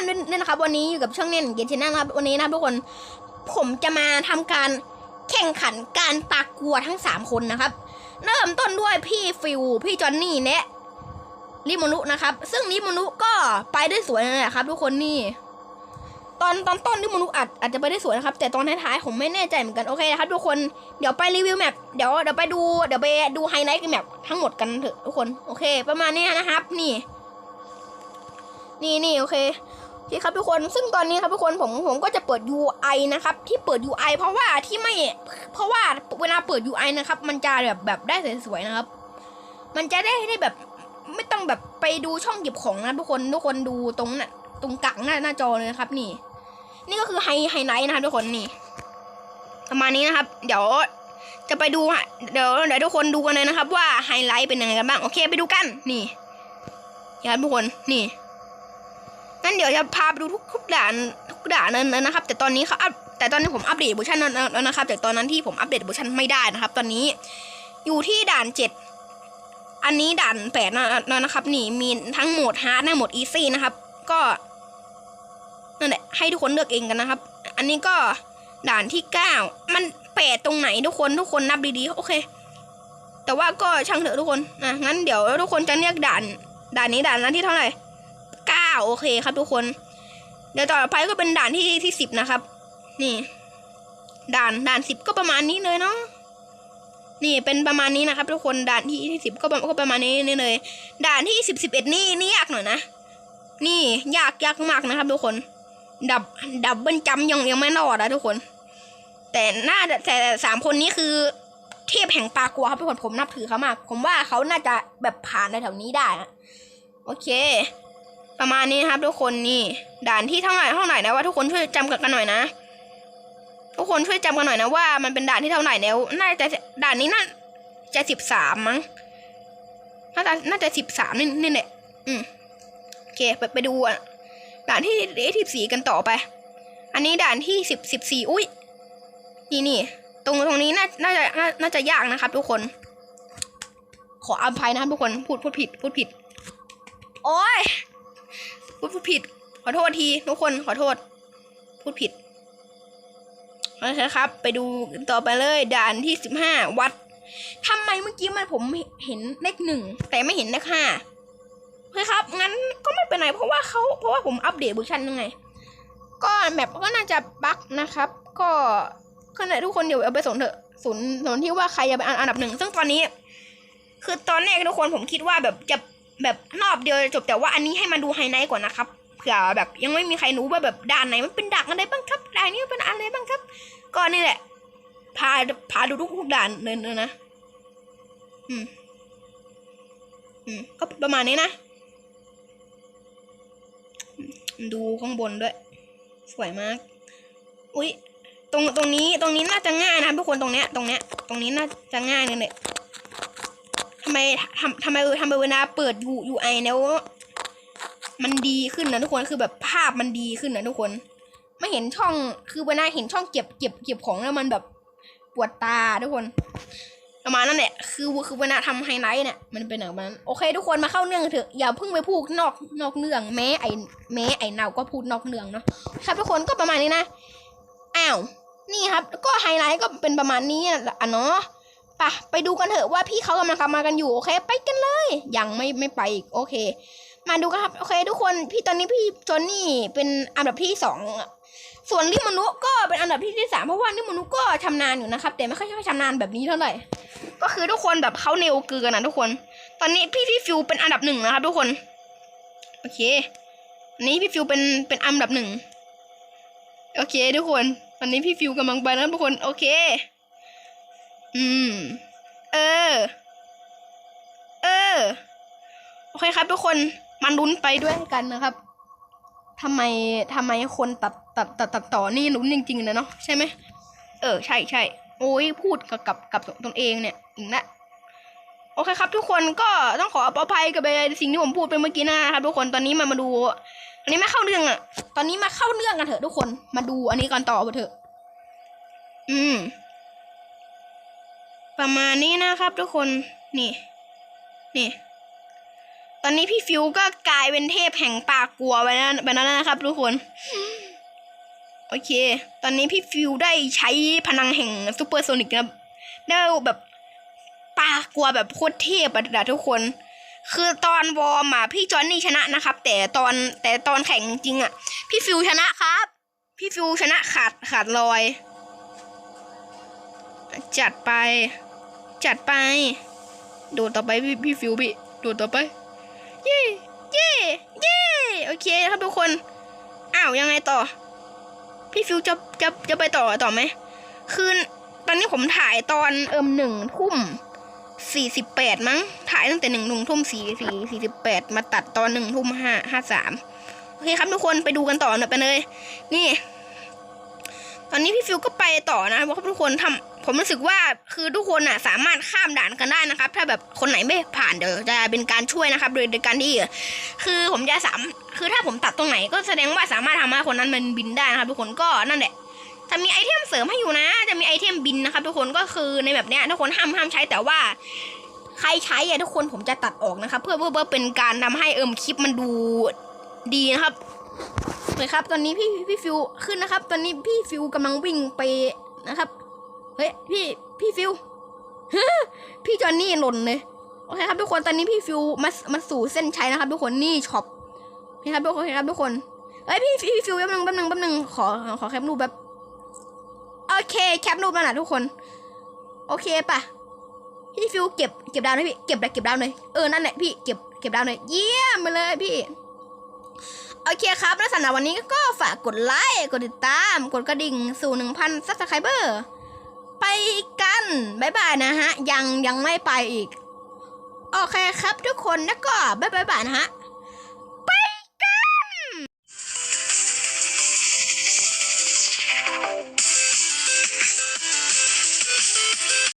านด้วยนะครับ วันนี้อยู่กับช่องเน่นเกมชนลนะครับ วันนี้นะครับทุกคนผมจะมาทำการแข่งขันการปากกลัวทั้งสามคนนะครับ เริ่มต้นด้วยพี่ฟิวพี่จอนนี่เนะลิโมนุนะครับ ซึ่งลิโมนุก็ไปได้สวยเลยนะครับ ทุกคนนี่ ตอนตอนต้นลิโมนุอาจอาจจะไปได้สวยนะครับ แต่ตอนท้ายๆผมไม่แน่ใจเหมือนกันโอเคนะครับ ทุกคนเดี๋ยวไปรีวิวแมปเดี๋ยวเดี๋ยวไปดูเดี๋ยวไปดูไฮไลท์กันแมปทั้งหมดกันเถอะทุกคนโอเค ประมาณนี้นะครับ นี่นี่นี่โอเค เคครับทุกคน ซึ่งตอนนี้ครับทุกคนผมผมก็จะเปิด UI นะครับ ที่เปิด UI เพราะว่าที่ไม่ เพราะว่าเวลาเปิด UI นะครับ มันจะแบบแบบได้สวยๆนะครับ มันจะได้ได้แบบไม่ต้องแบบไปดูช่องเก็บของนะทุกคนทุกคนดูตรงน่ะตรงกลางหน้าหน้าจอเลยนะครับ นี่ นี่ก็คือไฮไฮไลท์นะครับทุกคนนี่ประมาณนี้นะครับ เดี๋ยวจะไปดูเดี๋ยวเดี๋ยวทุกคนดูกันเลยนะครับ ว่าไฮไลท์เป็นยังไงกันบ้างโอเคไปดูกันนี่ครับทุกคนนี่ งั้นเดี๋ยวจะพาไปดูทุกทุกด่านทุกด่านนั้นนะครับ แต่ตอนนี้เขาอัพแต่ตอนนี้ผมอัปเดตเวอร์ชันนั้นแล้วนะครับจากตอนนั้นที่ผมอัปเดตเวอร์ชันไม่ได้นะครับ ตอนนี้อยู่ที่ด่านเจ็ดอันนี้ด่านแปดนะนะครับ นี่มีทั้งโหมดฮาร์ดและโหมดอีซี่นะครับ ก็นั่นแหละให้ทุกคนเลือกเองกันนะครับ อันนี้ก็ด่านที่เก้ามันแปดตรงไหนทุกคนทุกคนนับดีๆโอเค แต่ว่าก็ช่างเถอะทุกคนนะงั้นเดี๋ยวทุกคนจะเรียกด่าน ด่านนี้ด่านนั้นที่เท่าไหร่ ก้าโอเคครับทุกคน เดี๋ยวต่อไปก็เป็นด่านที่ที่สิบนะครับ นี่ ด่านด่านสิบก็ประมาณนี้เลยเนาะนี่เป็นประมาณนี้นะครับ ทุกคนด่านที่ที่สิบก็ประก็ประมาณนี้นี่เลย ด่านที่สิบสิบเอ็ดนี่นี่ยากหน่อยนะนี่ยากยากมากนะครับ ทุกคน ดับดับเบิ้ลจัมยังยังไม่รอดนะทุกคน แต่น่าแต่สามคนนี้คือเทพแห่งปากัวครับทุกคนผมนับถือเขามาก ผมว่าเขาน่าจะแบบผ่านในแถวนี้ได้ โอเค ประมาณนี้นะครับ ทุกคนนี่ ด่านที่เท่าไหร่เท่าไหร่นะว่าทุกคนช่วยจำกันหน่อยนะ ทุกคนช่วยจำกันหน่อยนะว่า มันเป็นด่านที่เท่าไหร่แล้ว น่าจะด่านนี้น่าจะสิบสามมั้งน่าจะน่าจะสิบสามนี่นี่แหละอืมโอเคไปไปดูอะด่านที่ที่สิบสี่กันต่อไป อันนี้ด่านที่สิบสิบสี่อุ้ยนี่นี่ตรงตรงนี้น่าน่าจะน่าน่าจะยากนะครับ ทุกคน ขออภัยนะครับทุกคนพูดพูดผิด พูดผิด โอ้ย พูดผิด ขอโทษทีทุกคนขอโทษ พูดผิดโอเคครับ ไปดูต่อไปเลยด่านที่สิบห้าวัดทำไมเมื่อกี้มันผมเห็นเลขหนึ่งแต่ไม่เห็นเลขห้าโอเคครับ งั้นก็ไม่เป็นไรเพราะว่าเขาเพราะว่าผมอัปเดตเวอร์ชันยังไง ก็แมปก็น่าจะบั๊กนะครับ ก็ก็เลยทุกคนเดี๋ยวเอาไปสนเถอะสนสนที่ว่าใครจะเป็นอันดับหนึ่งซึ่งตอนนี้ คือตอนแรกทุกคนผมคิดว่าแบบจะ แบบรอบเดียวจบแต่ว่าอันนี้ให้มาดูไฮไลท์ก่อนนะครับเผื่อแบบยังไม่มีใครรู้ว่าแบบด่านไหนมันเป็นด่านอะไรบ้างครับด่านนี้เป็นอะไรบ้างครับ ก็นี่แหละพาพาดูทุกทุกด่านเลยเลยนะอืมอืมก็ประมาณนี้นะดูข้างบนด้วย สวยมาก อุ้ยตรงตรงนี้ตรงนี้น่าจะง่ายนะทุกคนตรงเนี้ยตรงเนี้ยตรงนี้น่าจะง่ายเลยเนี่ยำไมทำทำไมเออทำไมเวลาเปิดยูยูไอแล้ว มันดีขึ้นนะทุกคนคือแบบภาพมันดีขึ้นนะทุกคนไม่เห็นช่องคือเวลาเห็นช่องเก็บเก็บเก็บของแล้วมันแบบปวดตาทุกคนประมาณนั้นแหละคือคือเวลาทำไฮไลท์เนี่ยมันเป็นแบบนั้นโอเค ทุกคนมาเข้าเรื่องเถอะอย่าเพิ่งไปพูดนอกนอกเรื่องแม้ไอแม้ไอเนาก็พูดนอกเรื่องเนาะครับทุกคนก็ประมาณนี้นะอ้าวนี่ครับ ก็ไฮไลท์ก็เป็นประมาณนี้อะเนาะ ปะไปดูกันเถอะว่าพี่เขากำลังทำมากันอยู่โอเค ไปกันเลย ยังไม่ไม่ไปอีกโอเค มาดูกันครับโอเค ทุกคนพี่ตอนนี้พี่จอนนี่เป็นอันดับที่สองส่วนลิมนุก็เป็นอันดับที่ที่สามเพราะว่าลิมนุก็ชำนาญอยู่นะครับ แต่ไม่ค่อยชำนาญแบบนี้เท่าไหร่ก็คือทุกคนแบบเขาเร็วเกินนะทุกคน ตอนนี้พี่พี่ฟิวเป็นอันดับหนึ่งนะครับ ทุกคนโอเคนนี้พี่ฟิวเป็นเป็นอันดับหนึ่งโอเค ทุกคนตอนนี้พี่ฟิวกำลังไปนะทุกคนโอเค อืม เออ เออ โอเคครับทุกคน มันลุ้นไปด้วยกันนะครับทำไมทำไมคนตัดตัดตัดตัดต่อนี่ลุ้นจริงๆนะเนาะใช่ไหม เออ ใช่ใช่ โอ้ยพูดกับกับกับตนเองเนี่ยอีกนะโอเคครับ ทุกคนก็ต้องขออภัยกับสิ่งที่ผมพูดไปเมื่อกี้นะครับทุกคนตอนนี้มามาดู อันนี้มาเข้าเรื่องอะตอนนี้มาเข้าเรื่องกันเถอะทุกคน มาดูอันนี้กันต่อไปเถอะ อืม ประมาณนี้นะครับทุกคนนี่นี่ตอนนี้พี่ฟิวก็กลายเป็นเทพแห่งปากกลัวไปนั้นไปนั้นนะครับ ทุกคน โอเค ตอนนี้พี่ฟิวได้ใช้พลังแห่งซูเปอร์โซนิกนะได้แบบปากลัวแบบโคตรเทพอะทุกคน คือตอนวอร์มอะพี่จอนนี่ชนะนะครับ แต่ตอนแต่ตอนแข่งจริงๆอะพี่ฟิวชนะครับ พี่ฟิวชนะขาดขาดลอย จัดไป จัดไป โดดต่อไปพี่พี่ฟิวพี่ โดดต่อไป เย่เย่เย่โอเคครับทุกคน อ้าวยังไงต่อ พี่ฟิวจะจะจะไปต่อต่อไหม คือตอนนี้ผมถ่ายตอนเอิมหนึ่งทุ่มสี่สิบแปดมั้ง ถ่ายตั้งแต่หนึ่งทุ่มสี่สี่สี่สิบแปดมาตัดตอนหนึ่งทุ่มห้าห้าสามโอเคครับทุกคนไปดูกันต่อหน่อยไปเลย นี่ ตอนนี้พี่ฟิวก็ไปต่อนะครับทุกคนทำ ผมรู้สึกว่าคือทุกคนอะสามารถข้ามด่านกันได้นะครับ ถ้าแบบคนไหนไม่ผ่านเดี๋ยวจะเป็นการช่วยนะครับ โดยโดยการที่คือผมจะสามคือถ้าผมตัดตรงไหนก็แสดงว่าสามารถทำให้คนนั้นมันบินได้นะครับ ทุกคนก็นั่นแหละจะมีไอเทมเสริมให้อยู่นะ จะมีไอเทมบินนะครับ ทุกคนก็คือในแบบเนี้ยทุกคนห้ามห้ามใช้แต่ว่าใครใช้อะทุกคนผมจะตัดออกนะครับ เพื่อเพื่อเพื่อเป็นการทำให้เอิมคลิปมันดูดีนะครับเลยครับ ตอนนี้พี่พี่ฟิวขึ้นนะครับ ตอนนี้พี่ฟิวกำลังวิ่งไปนะครับ เฮ้ยพี่พี่ฟิวพี่จอนนี่หล่นเลยโอเคครับทุกคนตอนนี้พี่ฟิวมามาสู่เส้นชัยนะครับ ทุกคนนี่ช็อปนี่ครับทุกคนครับทุกคนเฮ้ยพี่พี่ฟิวแป๊บนึงแป๊บนึงแป๊บนึงขอขอแคปรูปแบบโอเคแคปรูปแล้วนะทุกคน โอเคปะพี่ฟิวเก็บเก็บดาวหน่อยพี่เก็บเก็บดาวหน่อยเออนั่นแหละพี่เก็บเก็บดาวหน่อยเยี่ยมไปเลยพี่โอเคครับแล้วสำหรับวันนี้ก็ฝากกดไลค์ กดติดตาม กดกระดิ่งสู่หนึ่งพันซับสไครเบอร์ ไปกันบายบายนะฮะ ยังยังไม่ไปอีก โอเคครับทุกคนแล้วก็บายบายบายนะฮะ